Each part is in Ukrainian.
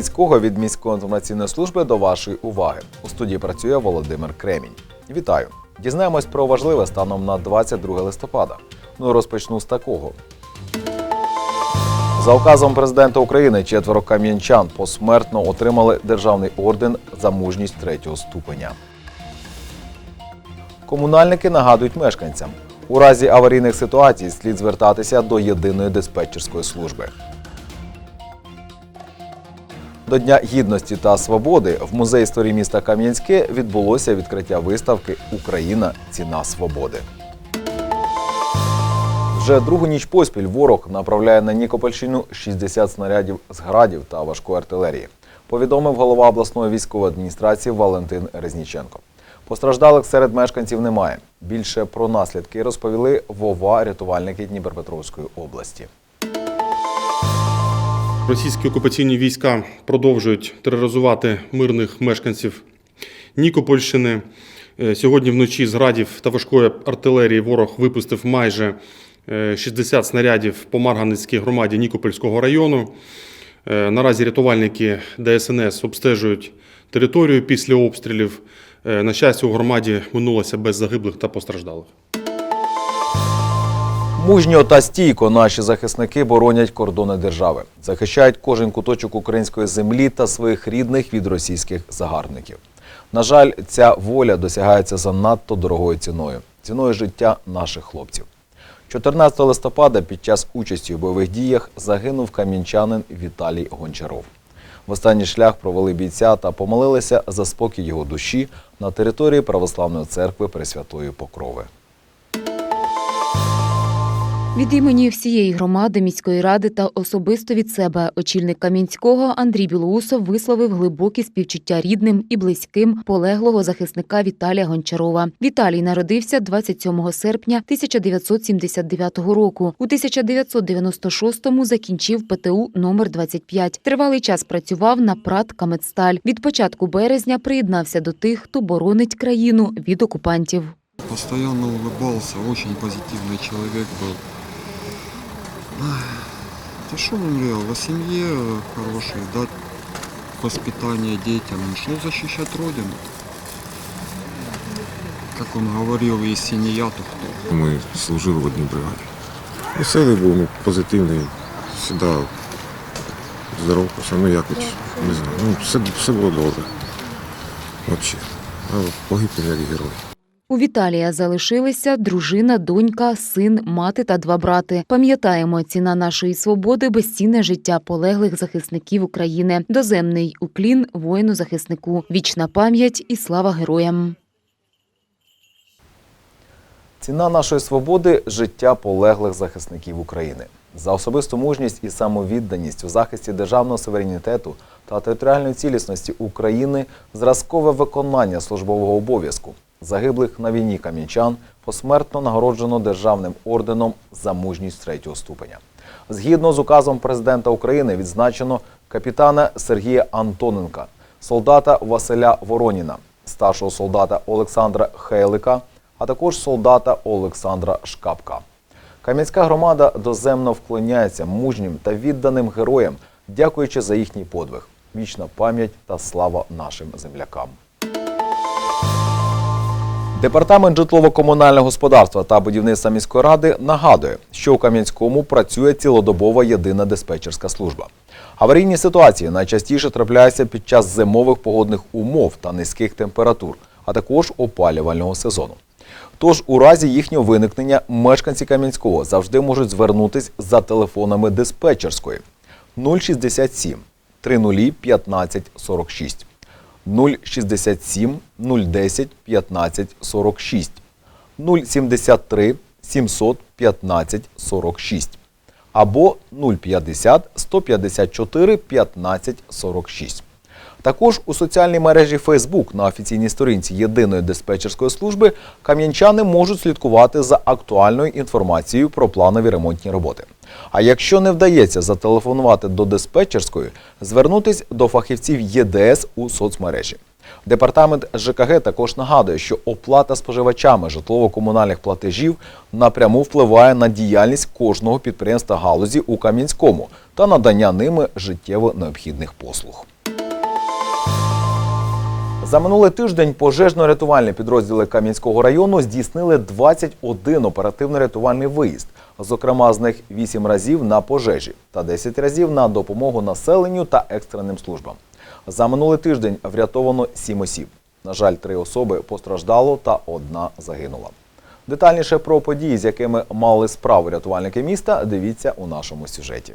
Мінського від міської інформаційної служби до вашої уваги. У студії працює Володимир Кремінь. Вітаю! Дізнаємось про важливе станом на 22 листопада. Ну розпочну з такого. За указом президента України четверо кам'янчан посмертно отримали державний орден за мужність третього ступеня. Комунальники нагадують мешканцям, у разі аварійних ситуацій слід звертатися до єдиної диспетчерської служби. До Дня гідності та свободи в музеї історії міста Кам'янське відбулося відкриття виставки Україна ціна свободи. Вже другу ніч поспіль ворог направляє на Нікопольщину 60 снарядів з градів та важкої артилерії. Повідомив голова обласної військової адміністрації Валентин Резніченко. Постраждалих серед мешканців немає. Більше про наслідки розповіли вова рятувальники Дніпропетровської області. Російські окупаційні війська продовжують тероризувати мирних мешканців Нікопольщини. Е, Сьогодні вночі з градів та важкої артилерії ворог випустив майже е, 60 снарядів по Марганецькій громаді Нікопольського району. Е, Наразі рятувальники ДСНС обстежують територію після обстрілів. Е, На щастя, у громаді минулося без загиблих та постраждалих. Мужньо та стійко наші захисники боронять кордони держави, захищають кожен куточок української землі та своїх рідних від російських загарбників. На жаль, ця воля досягається занадто дорогою ціною ціною життя наших хлопців. 14 листопада під час участі у бойових діях загинув кам'янчанин Віталій Гончаров. В останній шлях провели бійця та помолилися за спокій його душі на території Православної церкви Пресвятої Покрови. Від імені всієї громади міської ради та особисто від себе очільник Кам'янського Андрій Білоусов висловив глибокі співчуття рідним і близьким полеглого захисника Віталія Гончарова. Віталій народився 27 серпня 1979 року. У 1996-му закінчив ПТУ номер 25. Тривалий час працював на ПРАТ «Камедсталь». Від початку березня приєднався до тих, хто боронить країну від окупантів. Постоянно улыбался, очень позитивный человек был. Да что он говорил, о семье хорошей, дать воспитание детям, он шел защищать Родину. Как он говорил, если не я, то кто? Ми служили в одній бригаді. Веселий був, ну, позитивний, завжди здоровався, ну якось, не знаю. Ну, все, все було добре. Взагалі. А погиб він як герой. У Віталія залишилися дружина, донька, син, мати та два брати. Пам'ятаємо, ціна нашої свободи безцінне життя полеглих захисників України. Доземний уклін воїну-захиснику. Вічна пам'ять і слава героям. Ціна нашої свободи життя полеглих захисників України. За особисту мужність і самовідданість у захисті державного суверенітету та територіальної цілісності України зразкове виконання службового обов'язку загиблих на війні кам'янчан посмертно нагороджено державним орденом за мужність третього ступеня. Згідно з указом президента України відзначено капітана Сергія Антоненка, солдата Василя Вороніна, старшого солдата Олександра Хейлика, а також солдата Олександра Шкапка. Кам'янська громада доземно вклоняється мужнім та відданим героям, дякуючи за їхній подвиг. Вічна пам'ять та слава нашим землякам. Департамент житлово-комунального господарства та будівництва міської ради нагадує, що у Кам'янському працює цілодобова єдина диспетчерська служба. Аварійні ситуації найчастіше трапляються під час зимових погодних умов та низьких температур, а також опалювального сезону. Тож у разі їхнього виникнення мешканці Кам'янського завжди можуть звернутись за телефонами диспетчерської 067 30 15 46 067 010 15 46 073 715 46 або 050 154 15 46. Також у соціальній мережі Facebook на офіційній сторінці єдиної диспетчерської служби кам'янчани можуть слідкувати за актуальною інформацією про планові ремонтні роботи. А якщо не вдається зателефонувати до диспетчерської, звернутись до фахівців ЄДС у соцмережі. Департамент ЖКГ також нагадує, що оплата споживачами житлово-комунальних платежів напряму впливає на діяльність кожного підприємства галузі у Кам'янському та надання ними життєво необхідних послуг. За минулий тиждень пожежно-рятувальні підрозділи Кам'янського району здійснили 21 оперативно-рятувальний виїзд. Зокрема, з них 8 разів на пожежі та 10 разів на допомогу населенню та екстреним службам. За минулий тиждень врятовано 7 осіб. На жаль, 3 особи постраждало та одна загинула. Детальніше про події, з якими мали справу рятувальники міста, дивіться у нашому сюжеті.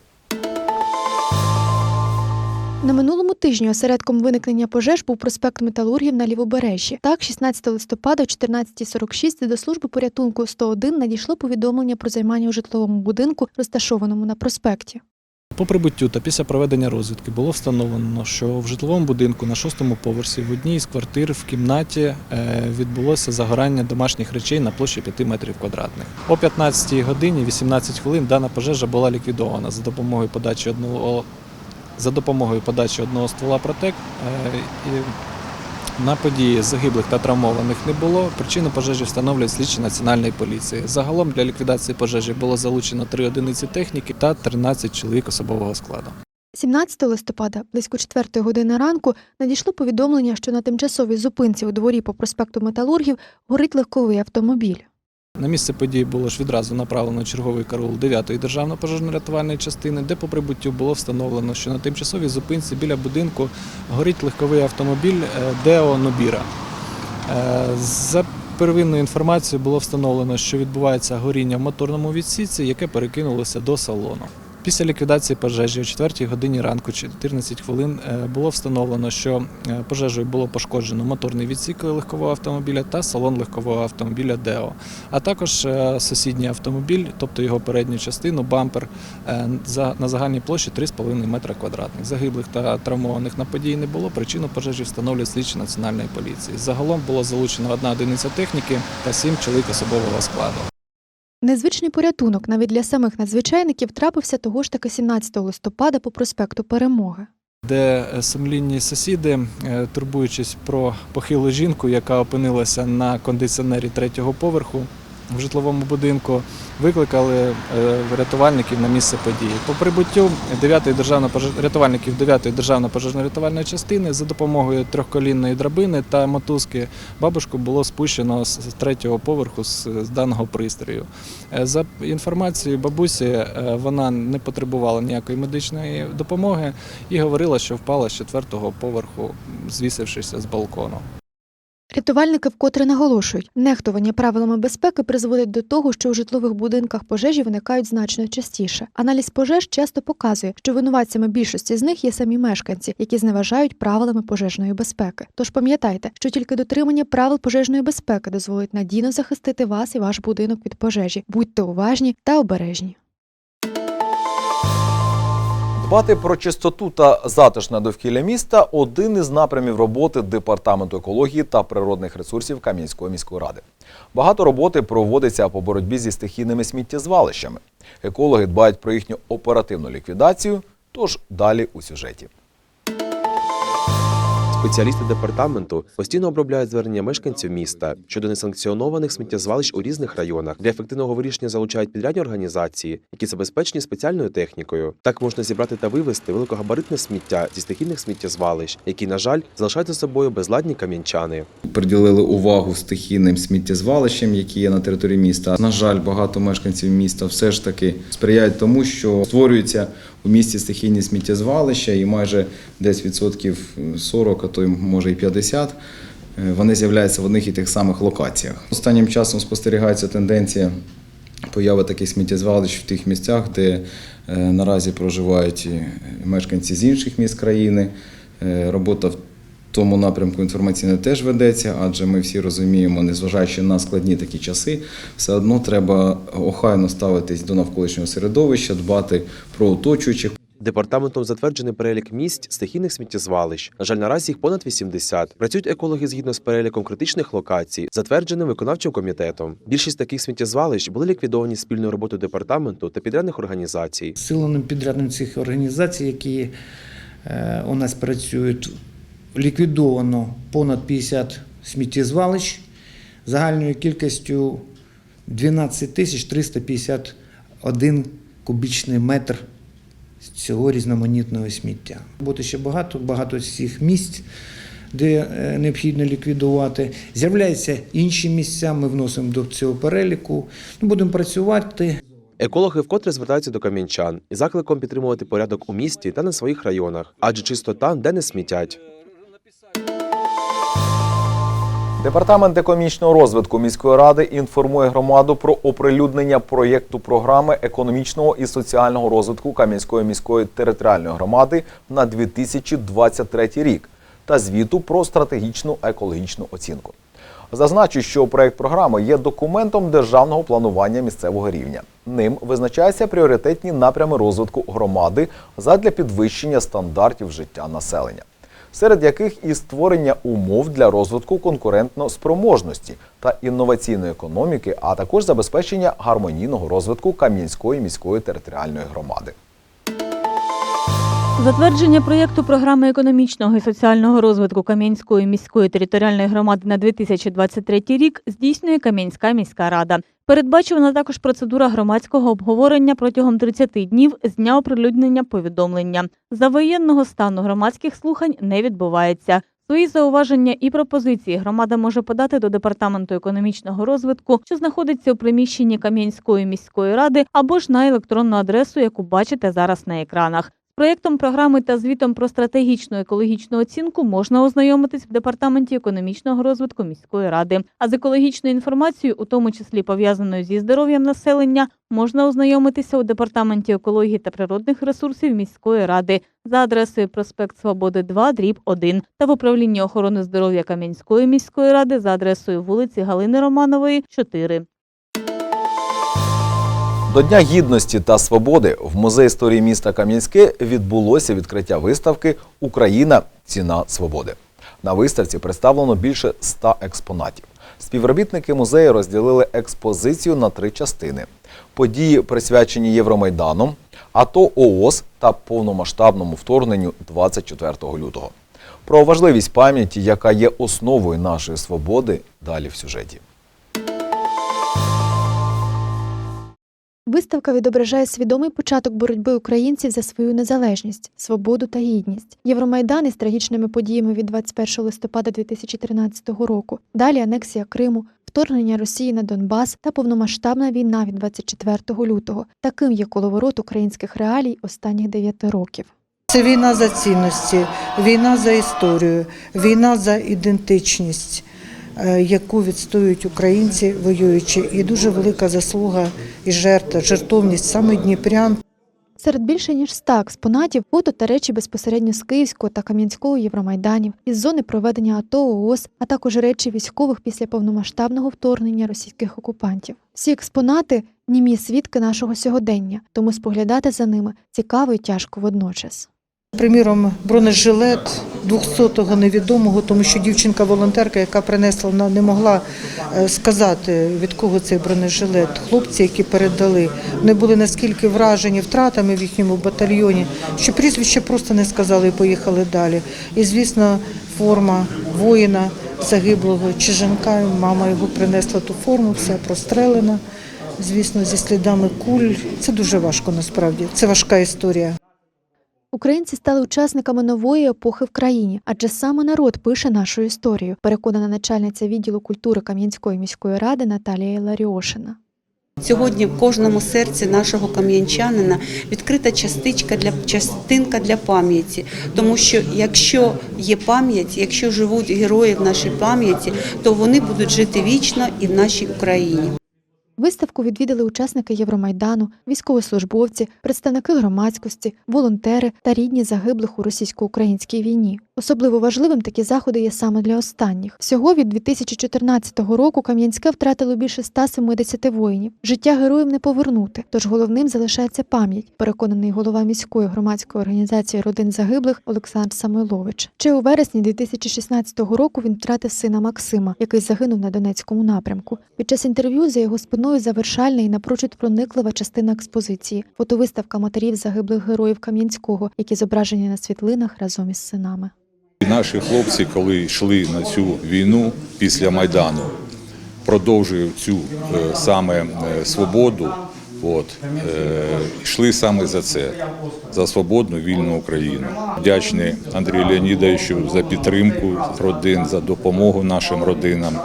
На минулому тижні осередком виникнення пожеж був проспект Металургів на Лівобережжі. Так, 16 листопада о 14.46 до служби порятунку 101 надійшло повідомлення про займання у житловому будинку, розташованому на проспекті. По прибуттю та після проведення розвідки було встановлено, що в житловому будинку на шостому поверсі в одній із квартир в кімнаті е, відбулося загорання домашніх речей на площі 5 метрів квадратних. О 15 годині 18 хвилин дана пожежа була ліквідована за допомогою подачі одного за допомогою подачі одного ствола протек. е, на події загиблих та травмованих не було. Причину пожежі встановлюють слідчі національної поліції. Загалом для ліквідації пожежі було залучено 3 одиниці техніки та 13 чоловік особового складу. 17 листопада, близько 4 години ранку, надійшло повідомлення, що на тимчасовій зупинці у дворі по проспекту Металургів горить легковий автомобіль. На місце події було ж відразу направлено черговий караул 9-ї державної пожежно-рятувальної частини, де по прибуттю було встановлено, що на тимчасовій зупинці біля будинку горить легковий автомобіль е, Део Нобіра. Е, За первинною інформацією було встановлено, що відбувається горіння в моторному відсіці, яке перекинулося до салону. Після ліквідації пожежі о 4 годині ранку, 14 хвилин, е, було встановлено, що е, пожежею було пошкоджено моторний відсік легкового автомобіля та салон легкового автомобіля Део, а також е, сусідній автомобіль, тобто його передню частину, бампер на загальній площі 3,5 метра квадратних. Загиблих та травмованих на події не було. Причину пожежі встановлює слідчі національної поліції. Загалом було залучено одна одиниця техніки та сім чоловік особового складу. Незвичний порятунок навіть для самих надзвичайників трапився того ж таки 17 листопада по проспекту Перемоги. де е, сумлінні сусіди, е, турбуючись про похилу жінку, яка опинилася на кондиціонері третього поверху в житловому будинку, викликали е, рятувальників на місце події. По прибуттю 9-ї державно рятувальників 9-ї державно пожежно-рятувальної частини за допомогою трьохколінної драбини та мотузки бабушку було спущено з третього поверху з даного пристрою. Е, За інформацією бабусі, е, вона не потребувала ніякої медичної допомоги і говорила, що впала з четвертого поверху, звісившись з балкону. Рятувальники вкотре наголошують, нехтування правилами безпеки призводить до того, що у житлових будинках пожежі виникають значно частіше. Аналіз пожеж часто показує, що винуватцями більшості з них є самі мешканці, які зневажають правилами пожежної безпеки. Тож пам'ятайте, що тільки дотримання правил пожежної безпеки дозволить надійно захистити вас і ваш будинок від пожежі. Будьте уважні та обережні. Дбати про чистоту та затишне довкілля міста один із напрямів роботи департаменту екології та природних ресурсів Кам'янської міської ради. Багато роботи проводиться по боротьбі зі стихійними сміттєзвалищами. Екологи дбають про їхню оперативну ліквідацію. Тож далі у сюжеті. Спеціалісти департаменту постійно обробляють звернення мешканців міста щодо несанкціонованих сміттєзвалищ у різних районах. Для ефективного вирішення залучають підрядні організації, які забезпечені спеціальною технікою. Так можна зібрати та вивезти великогабаритне сміття зі стихійних сміттєзвалищ, які, на жаль, залишають за собою безладні кам'янчани. приділили увагу стихійним сміттєзвалищам, які є на території міста. На жаль, багато мешканців міста все ж таки сприяють тому, що створюються у місті стихійні сміттєзвалища, і майже десь відсотків 40, а то й може і 50, е, вони з'являються в одних і тих самих локаціях. Останнім часом спостерігається тенденція появи таких сміттєзвалищ в тих місцях, де е, наразі проживають мешканці з інших міст країни. Е, Робота в тому напрямку інформаційно теж ведеться, адже ми всі розуміємо, незважаючи на складні такі часи, все одно треба охайно ставитись до навколишнього середовища, дбати про оточуючих. Департаментом затверджений перелік місць стихійних сміттєзвалищ. На жаль, наразі їх понад 80. Працюють екологи згідно з переліком критичних локацій, затвердженим виконавчим комітетом. Більшість таких сміттєзвалищ були ліквідовані спільною роботою департаменту та підрядних організацій. силами підрядних цих організацій, які е, у нас працюють ліквідовано понад 50 сміттєзвалищ загальною кількістю 12 тисяч 351 кубічний метр цього різноманітного сміття. Буде ще багато, багато всіх місць, де е, необхідно ліквідувати. З'являються інші місця, ми вносимо до цього переліку. Ну, Будемо працювати. Екологи вкотре звертаються до кам'янчан із закликом підтримувати порядок у місті та на своїх районах, адже чистота де не смітять. Департамент економічного розвитку міської ради інформує громаду про оприлюднення проєкту програми економічного і соціального розвитку Кам'янської міської територіальної громади на 2023 рік та звіту про стратегічну екологічну оцінку. Зазначу, що проєкт програми є документом державного планування місцевого рівня. Ним визначаються пріоритетні напрями розвитку громади задля підвищення стандартів життя населення серед яких і створення умов для розвитку конкурентно-спроможності та інноваційної економіки, а також забезпечення гармонійного розвитку Кам'янської міської територіальної громади. Затвердження проєкту програми економічного і соціального розвитку Кам'янської міської територіальної громади на 2023 рік здійснює Кам'янська міська рада. Передбачена також процедура громадського обговорення протягом 30 днів з дня оприлюднення повідомлення. За воєнного стану громадських слухань не відбувається. Свої зауваження і пропозиції громада може подати до департаменту економічного розвитку, що знаходиться у приміщенні Кам'янської міської ради, або ж на електронну адресу, яку бачите зараз на екранах. Проєктом програми та звітом про стратегічну екологічну оцінку можна ознайомитись в департаменті економічного розвитку міської ради. А з екологічною інформацією, у тому числі пов'язаною зі здоров'ям населення, можна ознайомитися у департаменті екології та природних ресурсів міської ради за адресою проспект Свободи 2, дріб 1 та в управлінні охорони здоров'я Кам'янської міської ради за адресою вулиці Галини Романової, 4. До Дня гідності та свободи в музеї історії міста Кам'янське відбулося відкриття виставки Україна ціна свободи. На виставці представлено більше ста експонатів. Співробітники музею розділили експозицію на три частини: події, присвячені Євромайдану, АТО ООС та повномасштабному вторгненню 24 лютого. Про важливість пам'яті, яка є основою нашої свободи, далі в сюжеті. Виставка відображає свідомий початок боротьби українців за свою незалежність, свободу та гідність. Євромайдан із трагічними подіями від 21 листопада 2013 року. Далі анексія Криму, вторгнення Росії на Донбас та повномасштабна війна від 24 лютого. Таким є коловорот українських реалій останніх дев'яти років. Це війна за цінності, війна за історію, війна за ідентичність, яку відстоюють українці, воюючи, і дуже велика заслуга і жертва, жертовність саме дніпрян. Серед більше ніж ста експонатів фото та речі безпосередньо з Київського та Кам'янського Євромайданів, із зони проведення АТО ООС, а також речі військових після повномасштабного вторгнення російських окупантів. Всі експонати німі свідки нашого сьогодення, тому споглядати за ними цікаво і тяжко водночас. Приміром, бронежилет 200-го невідомого, тому що дівчинка-волонтерка, яка принесла, вона не могла е, сказати, від кого цей бронежилет. Хлопці, які передали, вони були наскільки вражені втратами в їхньому батальйоні, що прізвище просто не сказали і поїхали далі. І, звісно, форма воїна загиблого Чиженка, мама його принесла ту форму, вся прострелена, звісно, зі слідами куль. Це дуже важко насправді. Це важка історія. Українці стали учасниками нової епохи в країні, адже саме народ пише нашу історію, переконана начальниця відділу культури Кам'янської міської ради Наталія Ларіошина. Сьогодні в кожному серці нашого кам'янчанина відкрита частичка для частинка для пам'яті, тому що якщо є пам'ять, якщо живуть герої в нашій пам'яті, то вони будуть жити вічно і в нашій Україні. Виставку відвідали учасники Євромайдану, військовослужбовці, представники громадськості, волонтери та рідні загиблих у російсько-українській війні. Особливо важливим такі заходи є саме для останніх. Всього від 2014 року Кам'янське втратило більше 170 воїнів. Життя героїв не повернути, тож головним залишається пам'ять, переконаний голова міської громадської організації родин загиблих Олександр Самойлович. Ще у вересні 2016 року він втратив сина Максима, який загинув на Донецькому напрямку. Під час інтерв'ю за його спиною завершальна і напрочуд прониклива частина експозиції фотовиставка матерів загиблих героїв Кам'янського, які зображені на світлинах разом із синами. Наші хлопці, коли йшли на цю війну після Майдану, продовжують цю е, саме е, свободу, от, е, йшли саме за це, за свободну вільну Україну. Вдячний Андрію Леонідовичу за підтримку родин, за допомогу нашим родинам.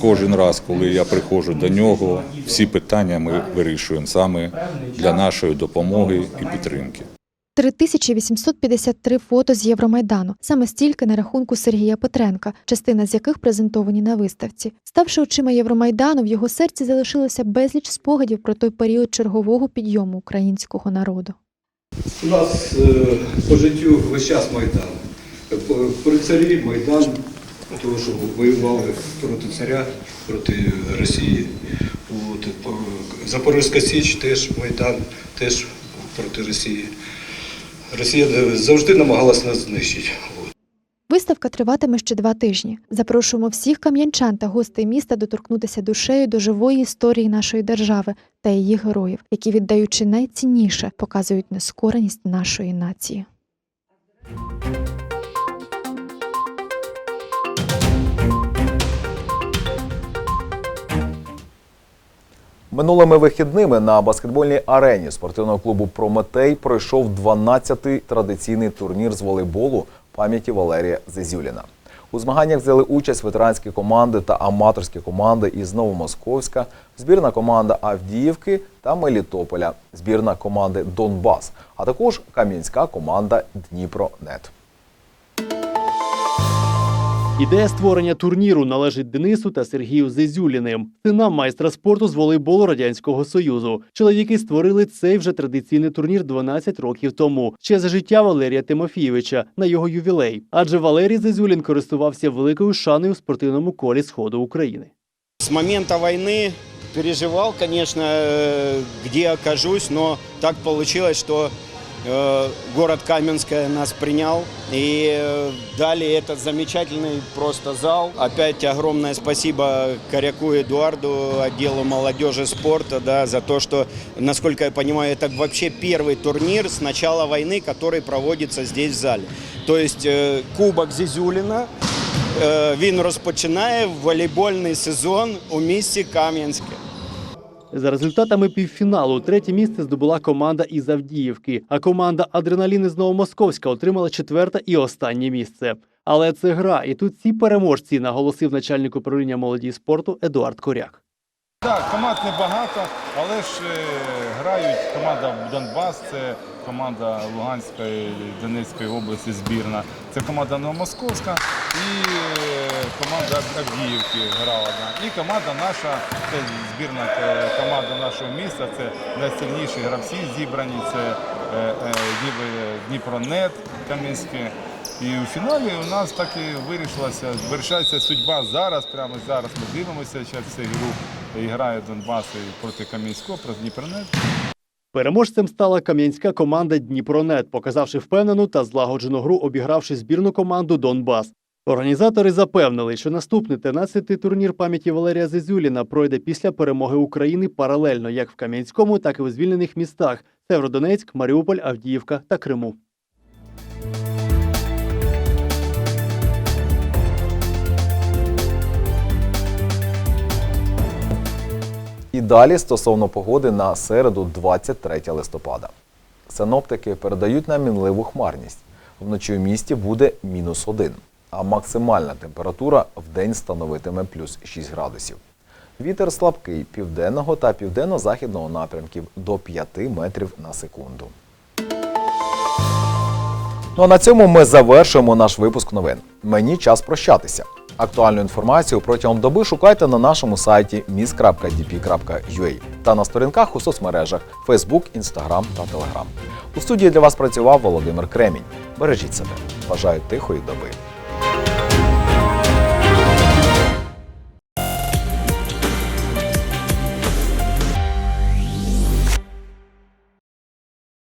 Кожен раз, коли я приходжу до нього, всі питання ми вирішуємо саме для нашої допомоги і підтримки. 3853 фото з Євромайдану, саме стільки на рахунку Сергія Петренка, частина з яких презентовані на виставці. Ставши очима Євромайдану, в його серці залишилося безліч спогадів про той період чергового підйому українського народу. У нас е, по життю весь час Майдан. Е, по- При царі Майдан, тому що воювали проти царя, проти Росії. От, Запорізька Січ теж Майдан, теж проти Росії. Росія завжди намагалася нас знищити. Виставка триватиме ще два тижні. Запрошуємо всіх кам'янчан та гостей міста доторкнутися душею до живої історії нашої держави та її героїв, які, віддаючи найцінніше, показують нескореність нашої нації. Минулими вихідними на баскетбольній арені спортивного клубу Прометей пройшов 12-й традиційний турнір з волейболу пам'яті Валерія Зезюліна. У змаганнях взяли участь ветеранські команди та аматорські команди із Новомосковська, збірна команда Авдіївки та Мелітополя, збірна команди Донбас, а також кам'янська команда Дніпронет. Ідея створення турніру належить Денису та Сергію Зезюліним, синам майстра спорту з волейболу Радянського Союзу. Чоловіки створили цей вже традиційний турнір 12 років тому, ще за життя Валерія Тимофійовича на його ювілей. Адже Валерій Зезюлін користувався великою шаною у спортивному колі Сходу України. С момента войны переживал, конечно, э, где окажусь, но так получилось, что э, город Каменское нас принял и э, дали этот замечательный просто зал. Опять огромное спасибо Коряку Эдуарду, отделу молодежи спорта, да, за то, что, насколько я понимаю, это вообще первый турнир с начала войны, который проводится здесь в зале. То есть э, Кубок Зизюлина, Е, Він розпочинає волейбольний сезон у місті Кам'янське. За результатами півфіналу третє місце здобула команда із Авдіївки, а команда Адреналіни з Новомосковська отримала четверте і останнє місце. Але це гра, і тут всі переможці, наголосив начальник управління молоді і спорту Едуард Коряк. Так, команд небагато, але ж е, грають команда Донбас, це команда Луганської, Донецької області збірна, це команда Новомосковська і е, команда Авдіївки грала. І команда наша, це збірна е, команда нашого міста, це найсильніші гравці зібрані, це е, е, Дніпронет Кам'янське. І у фіналі у нас так і вирішилася, вирішається судьба зараз, прямо зараз ми дивимося зараз цю гру. Грає Донбас проти Кам'янського, проти Дніпронет. Переможцем стала кам'янська команда Дніпронет, показавши впевнену та злагоджену гру, обігравши збірну команду Донбас. Організатори запевнили, що наступний 13-й турнір пам'яті Валерія Зезюліна пройде після перемоги України паралельно як в Кам'янському, так і у звільнених містах Северодонецьк, Маріуполь, Авдіївка та Криму. І далі стосовно погоди на середу, 23 листопада. Синоптики передають нам мінливу хмарність. Вночі у місті буде мінус 1, а максимальна температура в день становитиме плюс 6 градусів. Вітер слабкий південного та південно-західного напрямків до 5 метрів на секунду. Ну а на цьому ми завершуємо наш випуск новин. Мені час прощатися. Актуальну інформацію протягом доби шукайте на нашому сайті mis.dp.ua та на сторінках у соцмережах Facebook, Instagram та Telegram. У студії для вас працював Володимир Кремінь. Бережіть себе. Бажаю тихої доби. Дякую.